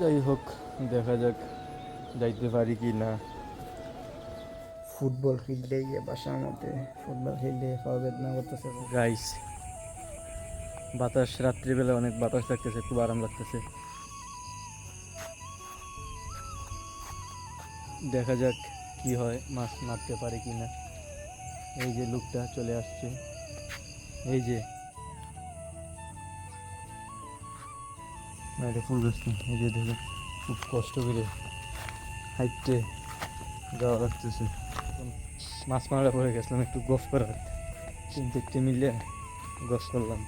যাই হোক দেখা যাক যাইতে পারি কি না। ফুটবল খেলতে গিয়ে বাসার মধ্যে ফুটবল খেলতে পাওয়া বেদনা করতেছে। গাইস বাতাস রাত্রিবেলা অনেক বাতাস লাগতেছে খুব আরাম লাগতেছে। দেখা যাক কি হয় মাছ মারতে পারে কি না। এই যে লোকটা চলে আসছে। এই যে এটা ফুল গাছ এই যে দেখুন খুব কষ্ট করে হাইটে যাওয়া লাগতেছে। মাছ মারা পরে গেছিলাম একটু গফ করার। তিন চারটে মিলে গছ করলাম।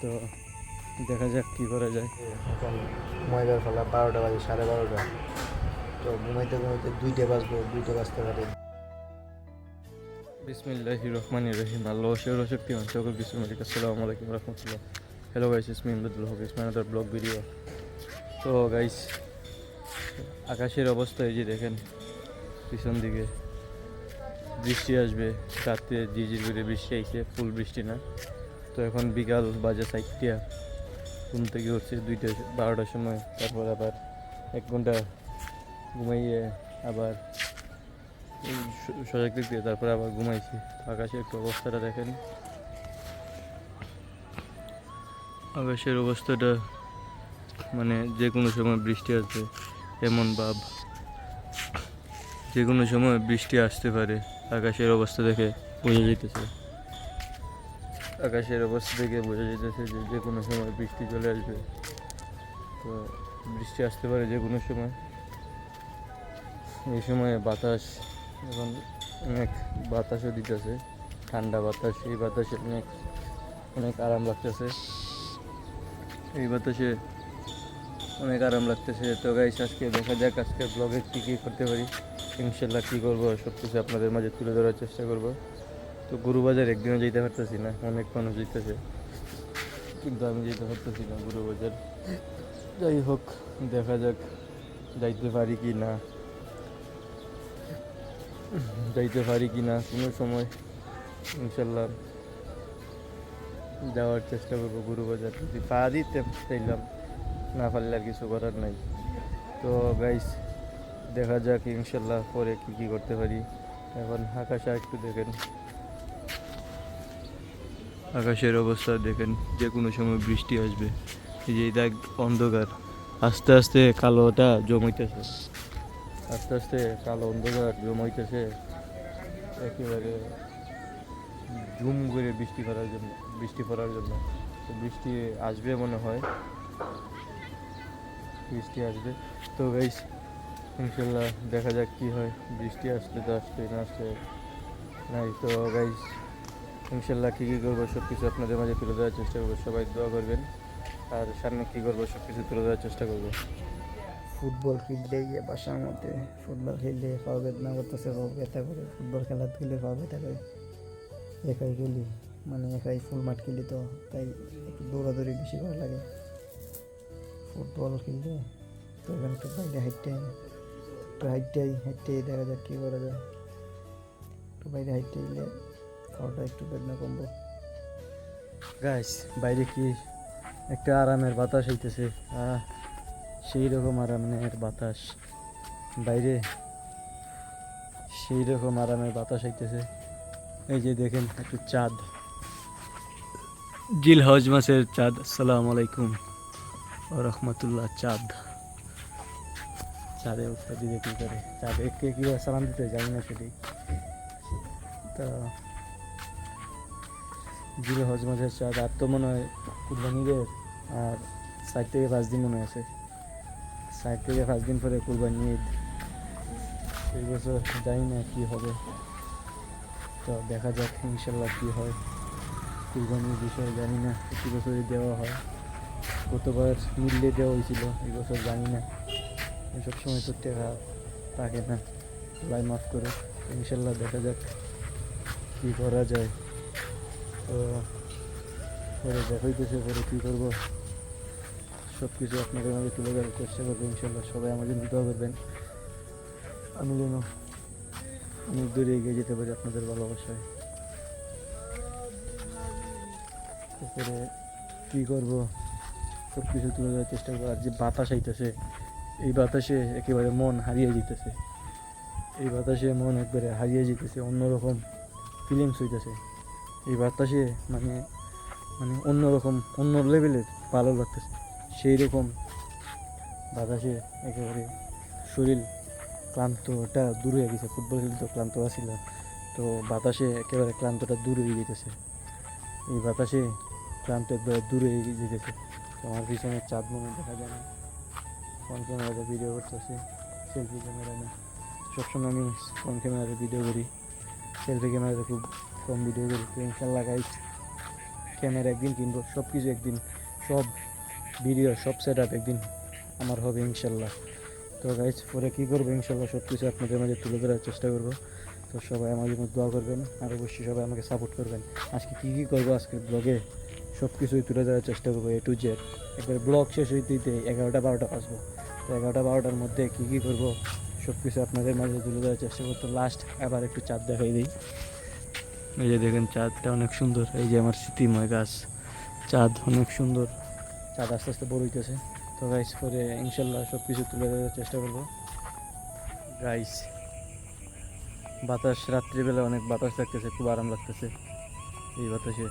তো দেখা যাক কি করা যায়। এখন ময়দার ফেলা বারোটা বাজে সাড়ে বারোটা। তো ঘুমাইতে ঘুমাইতে দুইটা বাজবো দুইটা বাজতে পারে। বিসমিল্লাহ রহমান রহিম। আল্লাহ শের শক্তি সকল বিসমিল মালিক আসসালামু আলাইকুম রহমতুল্লাহ। হ্যালো গাইস ইসমি ইমদুল হক ইসমান আদার ব্লগ ভিডিও তো গাইস আকাশের অবস্থা এই যে দেখেন, পিছন দিকে। বৃষ্টি আসবে রাত্রে ঝিঝির করে বৃষ্টি আইছে, ফুল বৃষ্টি না। তো এখন বিকাল বাজে চারটিয়া ঘুম থেকে উঠছে দুইটা, বারোটার সময়। তারপর আবার এক ঘণ্টা ঘুমাইয়ে আবার সজাগ দিকে তারপরে আবার ঘুমাইছি। আকাশের একটু অবস্থাটা দেখেন। আকাশের অবস্থাটা মানে যে কোনো সময় বৃষ্টি আসবে, এমন ভাব। যে কোনো সময় বৃষ্টি আসতে পারে, আকাশের অবস্থা দেখে বোঝা যেতেছে আকাশের অবস্থা দেখে বোঝা যেতেছে যে যে কোনো সময় বৃষ্টি চলে আসবে। তো বৃষ্টি আসতে পারে যে কোনো সময়। এই সময়ে বাতাস এখন অনেক বাতাসও দিতেছে। ঠান্ডা বাতাস, এই বাতাসে অনেক অনেক আরাম লাগতেছে। এই বাতাসে অনেক আরাম লাগতেছে। তো গাইস আজকে দেখা যাক, আজকে ব্লগে কী কী করতে পারি। ইনশাল্লাহ কী করব সব কিছু আপনাদের মাঝে তুলে ধরার চেষ্টা করব। তো গরুবাজার একদিনও যেতে পারতেছি না, অনেক মানুষ যেতেছে কিন্তু আমি যেতে পারতেছি না গরুবাজার। যাই হোক, দেখা যাক যাইতে পারি কি না। যাইতে পারি কি না, কোনো সময়। ইনশাল্লাহ যাওয়ার চেষ্টা করব গুরু বাজার যদি পারি চাইলাম না পারলে আর কিছু করার নাই। তো গাইস দেখা যাক ইনশাল্লাহ পরে কি কী করতে পারি। এখন আকাশে একটু দেখেন। আকাশের অবস্থা দেখেন যে কোনো সময় বৃষ্টি আসবে। এই যে দেখ অন্ধকার। আস্তে আস্তে কালোটা জমাইতেছে। আস্তে আস্তে কালো অন্ধকার জমাইতেছে। একেবারে জুম করে বৃষ্টি পড়ার জন্য। বৃষ্টি পড়ার জন্য। তো বৃষ্টি আসবে মনে হয়। বৃষ্টি আসবে। তো গাইস ইনশাল্লাহ দেখা যাক কি হয়। বৃষ্টি আসলে তো আসবে, না আসলে নাই। তো গাইস ইনশাল্লাহ কী কী করব সব কিছু আপনাদের মাঝে তুলে দেওয়ার চেষ্টা করব। সবাই দোয়া করবেন। আর সামনে কী করব সব কিছু তুলে দেওয়ার চেষ্টা করব। ফুটবল খেলতে গিয়ে বাসার মধ্যে ফুটবল খেলতে পাওয়া বেদনা করতেছে পাওয়া ব্যথা করে ফুটবল খেলা খেলে পাওয়া ব্যথা করে। একাই খেলি। মানে একাই ফুল মাঠ খেলি তো, তাই একটু দৌড়াদৌড়ি বেশি করা লাগে। ফুটবল খেলতে তো এখানে একটু বাইরে হাইটে একটু হাইটটাই হাইটটাই দেখা যাক কী করা যায়। একটু বাইরে হাইটে গেলে খাওয়াটা একটু বেদনা কমবো। গাইস বাইরে কি একটা আরামের বাতাস হইতেছে? সেই রকম আরামের বাতাস। বাইরে সেই রকম আরামের বাতাস হইতেছে। এই যে দেখেন, একটু চাঁদ। জিল হজ মাসের চাঁদ, আসসালামু আলাইকুম রহমতুল্লাহ, চাঁদ। চাঁদে উঠতে দিবে কী করে? চাঁদে কে কী সালাম দিতে জানি না সেটি তা জিরো হজ মাসের চাঁদ আর তো মনে হয় কুরবানিদের আর ষাট থেকে পাঁচ দিন মনে আছে। ষাট থেকে পাঁচ দিন পরে কুরবানি ঈদ। এই বছর জানি না কী হবে। তো দেখা যাক ইনশাল্লাহ কী হয়। কুরবানির বিষয়ে জানি না, প্রতি বছরই দেওয়া হয়। গতবার মিললে দেওয়া হয়েছিল, এই বছর জানি না। সব সময় তো টেকা থাকে না লাই মাফ করে, ইনশাল্লাহ দেখা যাক কী করা যায়। তো পরে দেখাইতেছে পরে কী করব? সব কিছু আপনাদের মাঝে তুলে ধরার চেষ্টা করব, ইনশাল্লাহ সবাই আমার জন্য দোয়া করবেন। আমি যেন অনেক দূরে এগিয়ে যেতে পারি আপনাদের ভালোবাসায়। তারপরে কী করব? সব কিছু তুলে ধরার চেষ্টা করব। আর যে বাতাস আইতেছে, এই বাতাসে একেবারে মন হারিয়ে যেতেছে এই বাতাসে মন একবারে হারিয়ে যেতেছে অন্যরকম ফিলিংস হইতেছে। এই বাতাসে মানে মানে অন্যরকম, অন্য লেভেলের ভালো লাগতেছে। সেই রকম বাতাসে একেবারে শরীর ক্লান্তটা দূর হয়ে গেছে। ফুটবল খেলতে তো ক্লান্ত আছিল তো বাতাসে একেবারে ক্লান্তটা দূর হয়ে যেতেছে এই বাতাসে একবারে দূর যেতেছে। তো আমার পিছনে চাঁদ মনে দেখা যায় না ফোন ক্যামেরাতে ভিডিও করতেছি সেলফি ক্যামেরা না সবসময় আমি ফোন ক্যামেরাতে ভিডিও করি। সেলফি ক্যামেরাতে খুব কম ভিডিও করি। তো ইনশাল্লাহ গাইস ক্যামেরা একদিন কিনবো সব কিছু একদিন, সব ভিডিও সব সেট আপ একদিন আমার হবে ইনশাল্লাহ তো গাইজ পরে কী করব ইনশাল্লাহ সব কিছু আপনাদের মাঝে তুলে ধরার চেষ্টা করব। তো সবাই আমার জন্য দোয়া করবেন, আর অবশ্যই সবাই আমাকে সাপোর্ট করবেন। আজকে কী কী করব আজকের ব্লগে সব কিছুই তুলে ধরার চেষ্টা করব এ টু জেড একবার ব্লগ শেষ হইতে হইতে এগারোটা বারোটা বাজবো। তো এগারোটা বারোটার মধ্যে কী কী করব সব কিছু আপনাদের মাঝে তুলে ধরার চেষ্টা করতো লাস্ট আবার একটু চাঁদ দেখাই দিই। এই যে দেখেন, চাঁদটা অনেক সুন্দর। এই যে আমার স্মৃতিময় গাছ। চাঁদ অনেক সুন্দর। চাঁদ আস্তে আস্তে বড় হইতেছে। তো গাইস পরে ইনশাল্লাহ সব কিছু তুলে ধরার চেষ্টা করব। গাইস বাতাস, রাত্রিবেলা অনেক বাতাস লাগতেছে, খুব আরাম লাগতেছে। এই বাতাসে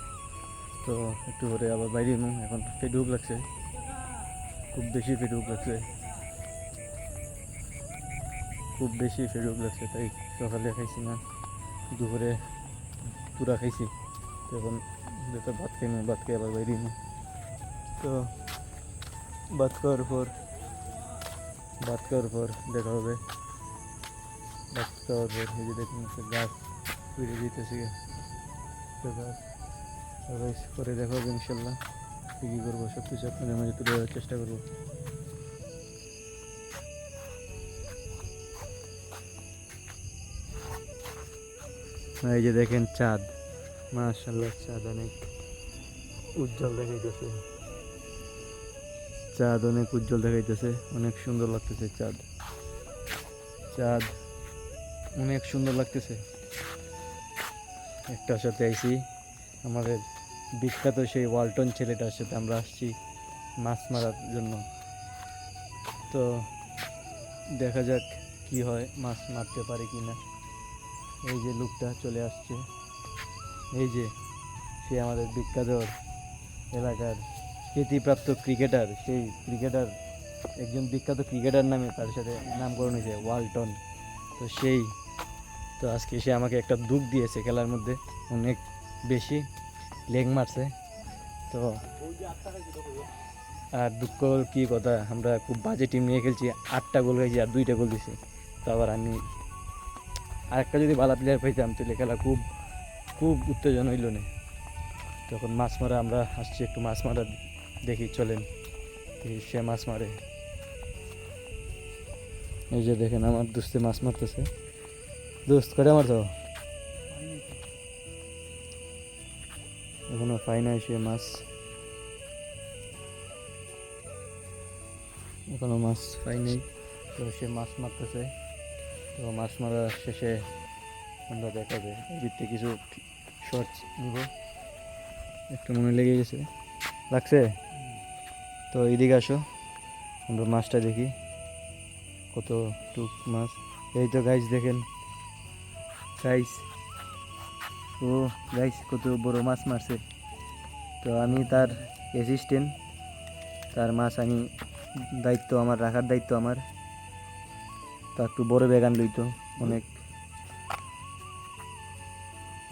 তো একটু পরে আবার বাইরে এমু এখন ফেডুক লাগছে। খুব বেশি ফেডুক লাগছে। খুব বেশি ফেডুক লাগছে, তাই সকালে খাইছি না, দুপুরে পুরা খাইছি। তো এখন যেটা ভাত খাইমু ভাত খেয়ে আবার বাইরে এমু তো ভাত খাওয়ার পর, ভাত খাওয়ার পর দেখা হবে। ভাত খাওয়ার পর এই যে দেখুন গাছ ফিরে দিতেছে গাছ পরে দেখা ইনশাল্লাহ। কী কী করব সব কিছু আপনাদের মাঝে তুলে ধরার চেষ্টা করব। এই যে দেখেন চাঁদ। মাশাল্লাহ চাঁদ অনেক উজ্জ্বল দেখাইতেছে। চাঁদ অনেক উজ্জ্বল দেখাইতেছে, অনেক সুন্দর লাগতেছে চাঁদ। চাঁদ অনেক সুন্দর লাগতেছে। একটার সাথে আইসি আমাদের বিখ্যাত সেই ওয়ালটন ছেলেটার সাথে আমরা আসছি মাছ মারার জন্য। তো দেখা যাক কি হয় মাছ মারতে পারে কি না। এই যে লোকটা চলে আসছে। এই যে সে আমাদের বিখ্যাত এলাকার খ্যাতিপ্রাপ্ত ক্রিকেটার। সেই ক্রিকেটার, একজন বিখ্যাত ক্রিকেটার নামে তার সাথে নামকরণ হয়েছে, ওয়ালটন। তো সেই, তো আজকে সে আমাকে একটা দুঃখ দিয়েছে খেলার মধ্যে, অনেক বেশি। লেগ মারছে। তো আর দুঃখ কি কথা, আমরা খুব বাজে টিম নিয়ে খেলছি, আটটা গোল খাইছি আর দুইটা গোল দিছি। তো আবার আমি আরেকটা যদি ভালো প্লেয়ার পাইতাম, তাহলে খেলা খুব খুব উত্তেজনা হইল না। তখন মাছ মারা, আমরা আসছি একটু মাছ মারা দেখি, চলেন। সে মাছ মারে। এই যে দেখেন, আমার দোস্তে মাছ মারতেছে। দোস্ত, কটা মারতো এখনও পাই নাই সে মাছ। এখনও মাছ পাই নাই। তো সে মাছ মারতেছে। তো মাছ মারা শেষে আমরা দেখা যায় ভিত্তি কিছু শর্টস নিব। একটু মনে লেগে গেছে। লাগছে? তো এদিকে আসো। আমরা মাছটা দেখি। কত টুক মাছ। এই তো গাইস দেখেন। গাইস ও গাইস, কত বড় মাছ মারছে। তো আমি তার অ্যাসিস্ট্যান্ট তার মাছ আমি দায়িত্ব আমার, রাখার দায়িত্ব আমার। তো একটু বড় বেগান লইতো, অনেক।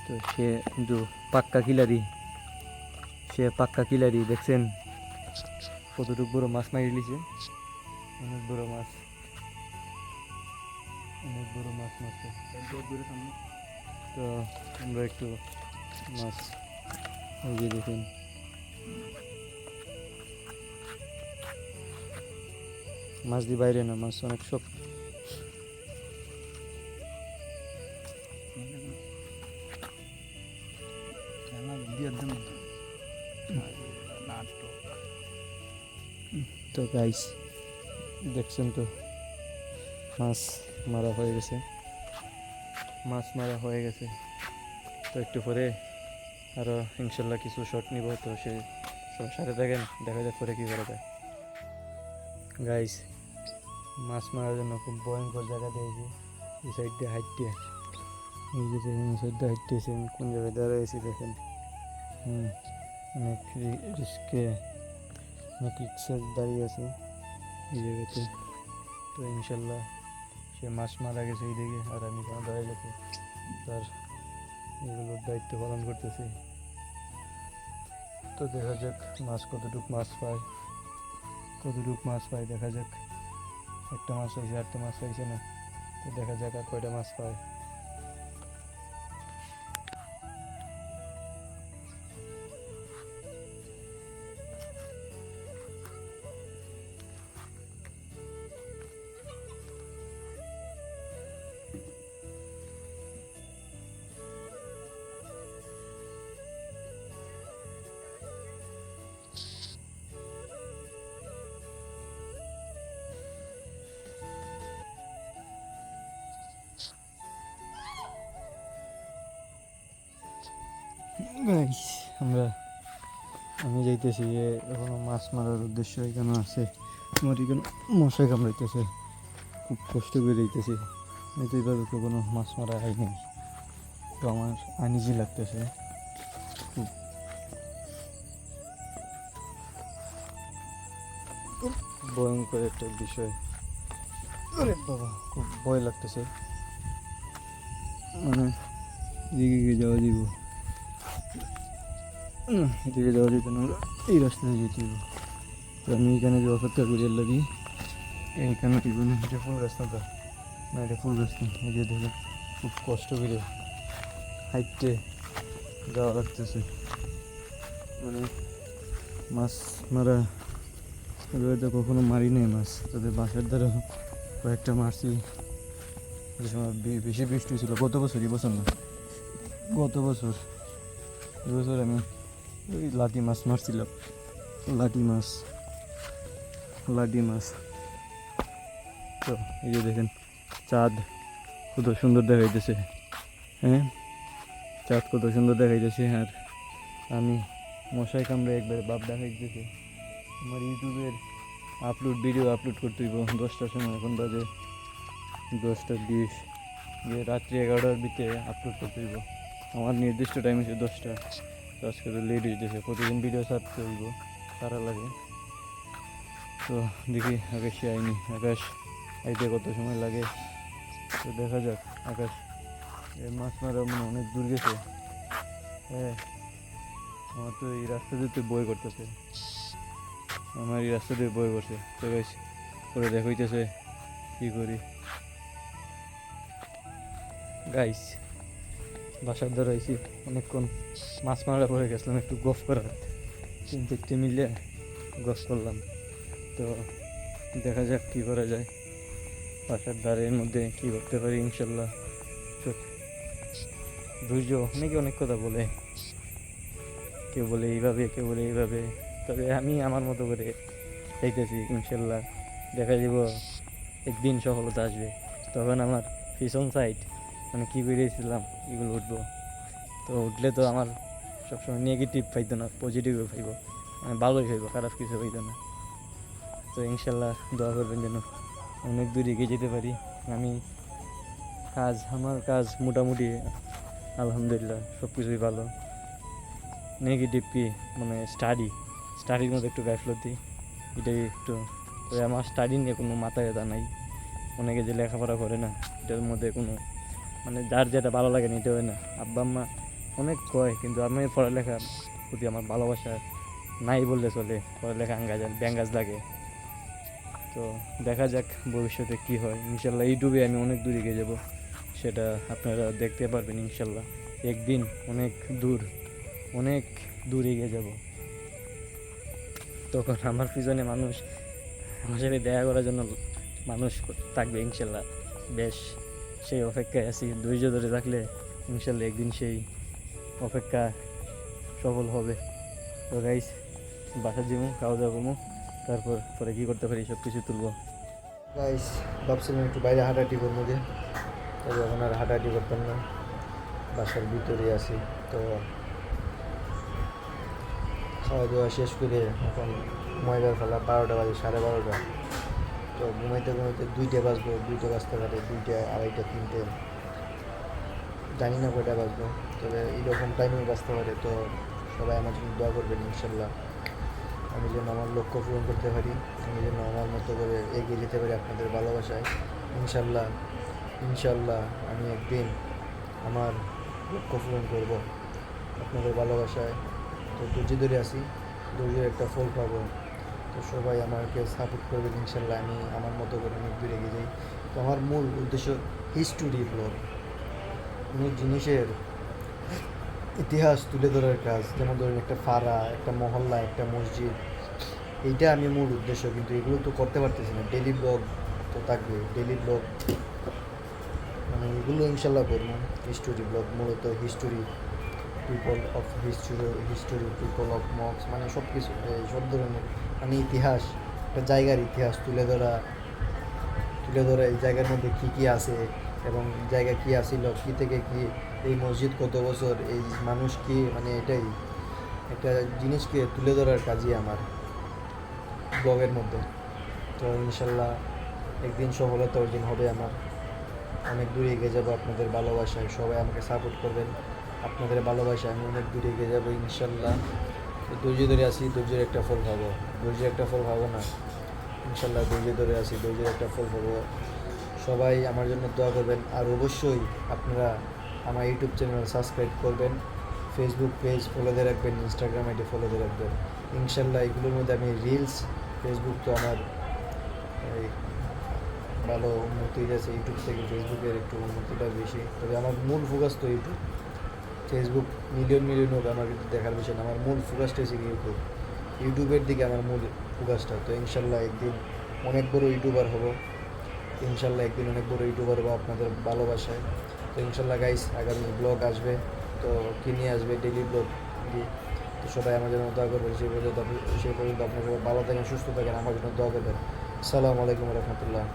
তো সে কিন্তু পাক্কা কিলারি সে পাক্কা কিলারি দেখছেন? কতটুকু বড় মাছ মারি লিছে। অনেক বড় মাছ। অনেক বড় মাছ মারছে। তো আমরা একটু মাছ এই যে দেখুন মাছ দি বাইরে না মাছ অনেক সব তো গাইস দেখছেন তো মাছ মারা হয়ে গেছে মাছ মারা হয়ে গেছে। তো একটু পরে আরও ইনশাল্লাহ কিছু শট নিব। তো সে সব সাথে থাকেন, দেখা যাক পরে কী করা যায়। গাইস মাছ মারার জন্য খুব ভয়ঙ্কর জায়গা দিয়েছি এই সাইড দিয়ে হাইটে এই যে এই সাইড দিয়ে হাইটেছেন কোন জায়গায় দাঁড়াইছি দেখেন। হুম, অনেক রিস্কে অনেক রিক্সে দাঁড়িয়ে আছে এই জায়গাতে। তো ইনশাল্লাহ সে মাছ মারা গেছে এই দিকে আর আমি কোনো দাঁড়িয়ে গেছে তার এগুলোর দায়িত্ব পালন করতেছি। তো দেখা যাক মাছ কতটুক মাছ পায়, কতটুক মাছ পায়, দেখা যাক। একটা মাছ হয়েছে আটটা মাছ হয়েছে না। তো দেখা যাক আর কয়টা মাছ পায়। আমরা, আমি যাইতেছি এখনও মাছ মারার উদ্দেশ্য এখানে আছে। আমার এখানে মশাই কামড়াইতেছে, খুব কষ্ট করে যাইতেছি। তো এইভাবে কখনো মাছ মারা হয় নাই। তো আমার আনিজি লাগতেছে। খুব। ভয়ঙ্কর একটা বিষয়। আরে বাবা, খুব ভয় লাগতেছে। মানে যাওয়া দিব এদিকে যাওয়া যেত না। এই রাস্তায় যেতে হবে আমি এখানে যে অপেক্ষা করি লাগি এইখানে কি এটা ফুল রাস্তাটা না, এটা ফুল রাস্তা। এই যে দেখে, খুব কষ্ট করে হাইটে যাওয়া লাগতেছে। মানে মাছ মারা তো কখনো মারি নাই মাছ। তবে বাসার দ্বারা কয়েকটা মারছি। যে সময় বেশি বৃষ্টি ছিল গত বছর, এই বছর না। গত বছর এবছর আমি ওই লাটি মাছ মারছিলাম লাটি মাছ। লাটি মাছ। তো, এই যে দেখেন, চাঁদ কত সুন্দর দেখাইতেছে। হ্যাঁ? চাঁদ কত সুন্দর দেখাইতেছে। আর আমি মশাই কামড়ে একবারে বাপ দেখাইতেছে। আমার ইউটিউবের আপলোড ভিডিও আপলোড করতে হইব। দশটার সময় এখন বাজে দশটা বিশ। যে রাত্রি এগারোটার ভিতরে আপলোড করতে হইব। আমার নির্দিষ্ট টাইম হচ্ছে দশটা। তো আজকে তো লেট হইতেছে প্রতিদিন ভিডিও ছাড়তে হইব, সারা লাগে। তো দেখি আকাশে আইনি, আকাশ আইতে কত সময় লাগে? তো দেখা যাক, আকাশ মাছ মারা মনে অনেক দূর গেছে। হ্যাঁ আমার তো এই রাস্তা দিয়ে তো বই করতেছে। আমার এই রাস্তা দিয়ে বই করছে। তো গাইস করে দেখাইতেছে কি করি? গাইস বাসার দ্বারা আইসি অনেকক্ষণ মাছ মারা পরে গেছিলাম, একটু গফ করার। চারটে মিলে গফ করলাম। তো দেখা যাক কী করা যায়। বাসার দ্বারের মধ্যে কী করতে পারি, ইনশাল্লাহ। ধৈর্য অনেকে অনেক কথা বলে। কেউ বলে এইভাবে, কেউ বলে এইভাবে। তবে আমি আমার মতো করে চাইতেছি ইনশাল্লাহ। দেখা যাব একদিন সফলতা আসবে। তখন আমার পিছন সাইড মানে কী বেরিয়েছিলাম, এগুলো উঠবো। তো উঠলে তো আমার সবসময় নেগেটিভ পাইতো না পজিটিভও পাইব। মানে ভালোই পাইব, খারাপ কিছু পাইতো না। তো ইনশাল্লাহ দোয়া করবেন যেন অনেক দূর এগিয়ে যেতে পারি। আমি কাজ, আমার কাজ মোটামুটি, আলহামদুলিল্লাহ সব কিছুই ভালো। নেগেটিভ কি মানে স্টাডি স্টাডির মধ্যে একটু গাফলতি এটাই একটু আমার স্টাডি নিয়ে কোনো মাথা ব্যথা নাই। অনেকে যে লেখাপড়া করে না, এটার মধ্যে কোনো মানে যার যেটা ভালো লাগে না এটা হয় না। আব্বা, আম্মা অনেক কয়, কিন্তু আমি পড়ালেখার প্রতি আমার ভালোবাসা নাই বললে চলে। পড়ালেখা আঙ্গাজ, ব্যাঙ্গাজ লাগে। তো দেখা যাক ভবিষ্যতে কি হয়। ইনশাল্লাহ ইউটিউবে আমি অনেক দূর এগিয়ে যাব, সেটা আপনারা দেখতে পারবেন ইনশাল্লাহ। একদিন অনেক দূর অনেক দূর এগিয়ে যাব। তখন আমার পিছনে মানুষ, আমার সাথে দেখা করার জন্য মানুষ থাকবে ইনশাল্লাহ। বেশ। সেই অপেক্ষায় আছি। ধৈর্য ধরে থাকলে ইনশাল্লাহ একদিন সেই অপেক্ষা সফল হবে। তো গাইস বাসা যাব খাওয়া দাওয়া করব। তারপর পরে কী করতে পারি সব কিছু তুলবো। গাইস ভাবছিলাম একটু বাইরে হাঁটাহাঁটি করব যে। তবে এখন আর হাঁটাহাঁটি করতাম না। বাসার ভিতরে আছি। তো খাওয়া দাওয়া শেষ করে এখন ময়দার ফেলা বারোটা বাজে, সাড়ে বারোটা। তো ঘুমাইতে ঘুমাইতে দুইটা বাজবো, দুইটা বাজতে পারে, দুইটা, আড়াইটা, তিনটে। জানি না কয়টা বাজবো, তবে এইরকম টাইমে বাজতে পারে, তো সবাই আমার জন্য দোয়া করবেন, ইনশাল্লাহ। আমি যেন আমার লক্ষ্য পূরণ করতে পারি, আমি যেন আমার মতো করে এগিয়ে যেতে পারি আপনাদের ভালোবাসায়। ইনশাল্লাহ ইনশাল্লাহ আমি একদিন আমার লক্ষ্য পূরণ করব আপনাদের ভালোবাসায়। তো ধৈর্য ধরে আসি, ধৈর্যের একটা ফল পাবো। তো সবাই আমাকে সাপোর্ট করবেন ইনশাল্লাহ আমি আমার মতো করে অনেক দূরে এগিয়ে যাই। তো আমার মূল উদ্দেশ্য হিস্টোরি ব্লগ কোনো জিনিসের ইতিহাস তুলে ধরার কাজ, যেমন ধরুন একটা ফাড়া একটা মহল্লা, একটা মসজিদ, এইটা আমি মূল উদ্দেশ্য, কিন্তু এগুলো তো করতে পারতেছি না। ডেলি ব্লগ তো থাকবে ডেলি ব্লগ মানে এগুলো ইনশাল্লাহ করব হিস্টোরি ব্লগ মূলত history people of history history people of Mox মানে সব কিছু সব ধরনের মানে ইতিহাস, একটা জায়গার ইতিহাস তুলে ধরা তুলে ধরা, এই জায়গার মধ্যে কী কী আছে এবং জায়গা কী আসিল কী থেকে কী, এই মসজিদ কত বছর, এই মানুষ কি মানে এটাই, একটা জিনিসকে তুলে ধরার কাজই আমার ব্লগের মধ্যে। তো ইনশাল্লাহ একদিন সফলতা অর্জন হবে আমার। অনেক দূরে এগিয়ে যাব আপনাদের ভালোবাসায়, সবাই আমাকে সাপোর্ট করবেন। আপনাদের ভালোবাসায় আমি অনেক দূরে এগিয়ে যাব ইনশাল্লাহ। ধৈর্য ধরে আসি, ধৈর্যের একটা ফল পাবো ধৈর্যের একটা ফল পাবো না। ইনশাল্লাহ ধৈর্য ধরে আসি, ধৈর্যের একটা ফল পাবো সবাই আমার জন্য দোয়া করবেন। আর অবশ্যই আপনারা আমার ইউটিউব চ্যানেল সাবস্ক্রাইব করবেন। ফেসবুক পেজ ফলো দিয়ে রাখবেন ইনস্টাগ্রাম আইডি ফলো দিয়ে রাখবেন। ইনশাল্লাহ এগুলোর মধ্যে আমি রিলস ফেসবুক তো আমার এই ভালো উন্নতি আছে ইউটিউব থেকে ফেসবুকের একটু উন্নতিটা বেশি। তবে আমার মূল ফোকাস তো ইউটিউব ফেসবুক মিলিয়ন মিলিয়ন হোক আমার কিন্তু দেখার বিষয় না, আমার মূল ফোকাসটা হচ্ছে ইউটিউব ইউটিউবের দিকে আমার মূল ফোকাসটা তো ইনশাল্লাহ একদিন অনেক বড় ইউটিউবার হব। ইনশাল্লাহ একদিন অনেক বড় ইউটিউবার হব আপনাদের ভালোবাসায়। তো ইনশাল্লাহ গাইস আগামী ব্লগ আসবে। তো কি নিয়ে আসবে ডেলি ব্লগ দিয়ে? তো সবাই আমার জন্য দোয়া করবেন। সেই পর্যন্ত সেই পর্যন্ত আপনার ভালো থাকেন, সুস্থ থাকেন। আমার জন্য দোয়া করবেন। আসসালামু আলাইকুম রহমতুল্লাহ।